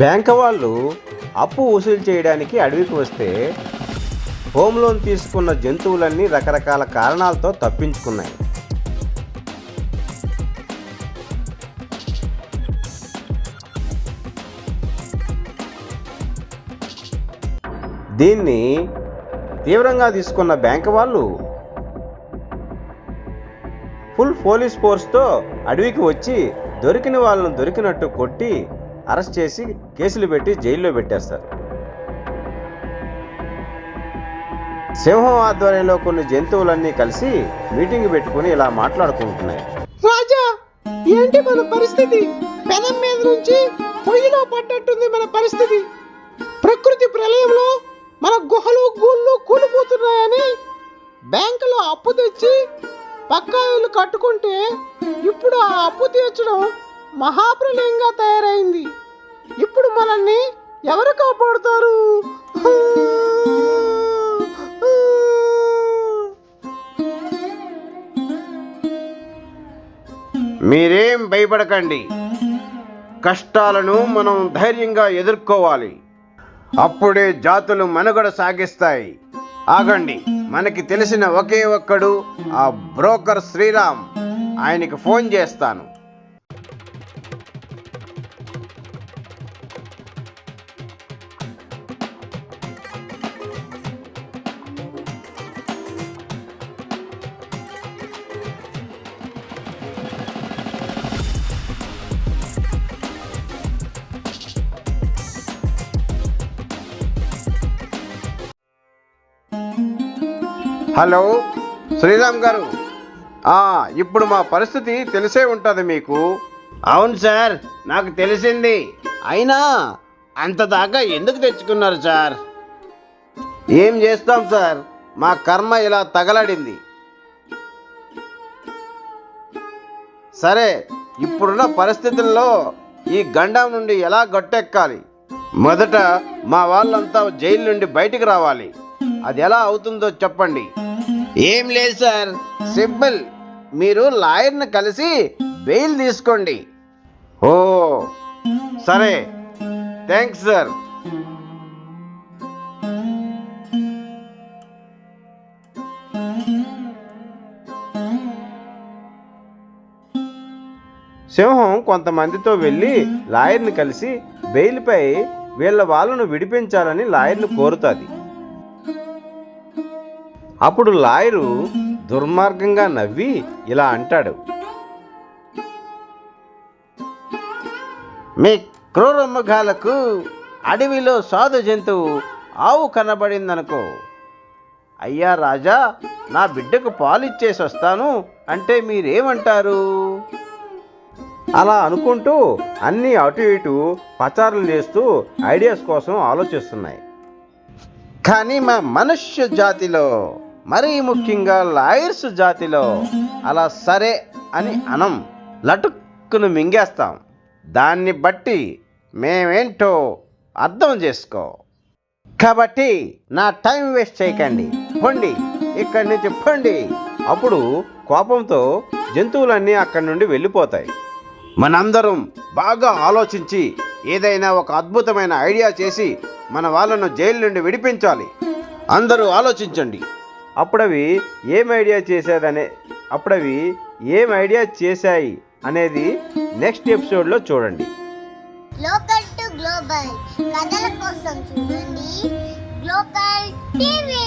Bank వాళ్ళు అప్పు వసూలు చేయడానికి అడవికి వస్తే హోమ్ లోన్ తీసుకున్న జంతువులన్నీ రకరకాల కారణాలతో తప్పించుకున్నాయి. దీన్ని తీవ్రంగా తీసుకున్న బ్యాంక్ వాళ్ళు ఫుల్ పోలీస్ ఫోర్స్తో అడవికి వచ్చి దొరికిన వాళ్ళను దొరికినట్టు కొట్టి అరెస్ట్ చేసి కేసులు పెట్టి జైల్లో పెట్టేస్తారు. సింహం ఆధ్వర్యంలో కొన్ని జంతువులన్నీ కలిసి మీటింగ్ పెట్టుకుని ఇలా మాట్లాడుకుంటున్నాయి. రాజా ఏంటి మన పరిస్థితి? పెనం మీద నుంచి పొయ్యిలో పడ్డట్టుంది మన పరిస్థితి. ప్రకృతి ప్రళయంలో మన గుహలు గూళ్ళు కూలిపోతున్నాయని బ్యాంకులో అప్పు తెచ్చి పక్కా ఇల్లు కట్టుకుంటే ఇప్పుడు ఆ అప్పు తీర్చడం మహాప్రలయంగా తయారైంది. ఇప్పుడు మనల్ని ఎవరు కాపాడుతారు? మీరేం భయపడకండి. కష్టాలను మనం ధైర్యంగా ఎదుర్కోవాలి. అప్పుడే జాతులు మనుగడ సాగిస్తాయి. ఆగండి మనకి తెలిసిన ఒకే ఒక్కడు ఆ బ్రోకర్ శ్రీరామ్. ఆయనకి ఫోన్ చేస్తాను. హలో శ్రీరామ్ గారు. ఇప్పుడు మా పరిస్థితి తెలిసే ఉంటుంది మీకు. అవును సార్ నాకు తెలిసింది. అయినా అంత దాకా ఎందుకు తెచ్చుకున్నారు సార్? ఏం చేస్తాం సార్? మా కర్మ ఇలా తగలడింది. సరే ఇప్పుడున్న పరిస్థితుల్లో ఈ గండం నుండి ఎలా గట్టెక్కాలి? మొదట మా వాళ్ళంతా జైలు నుండి బయటికి రావాలి. అది ఎలా అవుతుందో చెప్పండి. ఏం లేదు సార్. సింపుల్. మీరు లాయర్ని కలిసి బెయిల్ తీసుకోండి. ఓ సరే. Thanks sir. సింహం కొంతమందితో వెళ్ళి లాయర్ని కలిసి బెయిల్పై వీళ్ళ వాళ్ళను విడిపించాలని లాయర్ను కోరుతుంది. అప్పుడు లాయరు దుర్మార్గంగా నవ్వి ఇలా అంటాడు. మీ క్రూరముఖాలకు అడవిలో సాధు జంతువు ఆవు కనబడిందనుకో. అయ్యా రాజా నా బిడ్డకు పాలిచ్చేసి వస్తాను అంటే మీరేమంటారు? అలా అనుకుంటూ అన్నీ అటు ఇటు పచారులు చేస్తూ ఐడియాస్ కోసం ఆలోచిస్తున్నాయి. కానీ మా మనుష్య జాతిలో మరీ ముఖ్యంగా లాయర్స్ జాతిలో అలా సరే అని అనం. లటుక్కును మింగేస్తాం. దాన్ని బట్టి మేమేంటో అర్థం చేసుకో. కాబట్టి నా టైం వేస్ట్ చేయకండి. పొండి. ఇక్కడి నుంచి పొండి. అప్పుడు కోపంతో జంతువులన్నీ అక్కడి నుండి వెళ్ళిపోతాయి. మనందరం బాగా ఆలోచించి ఏదైనా ఒక అద్భుతమైన ఐడియా చేసి మన వాళ్ళను జైలు నుండి విడిపించాలి. అందరూ ఆలోచించండి. అప్పుడవి ఏం ఐడియా చేసేదనే అప్పుడవి ఏం ఐడియా చేశాయి అనేది నెక్స్ట్ ఎపిసోడ్లో చూడండి. లోకల్ టు గ్లోబల్ కథల కోసం చూడండి. Global TV.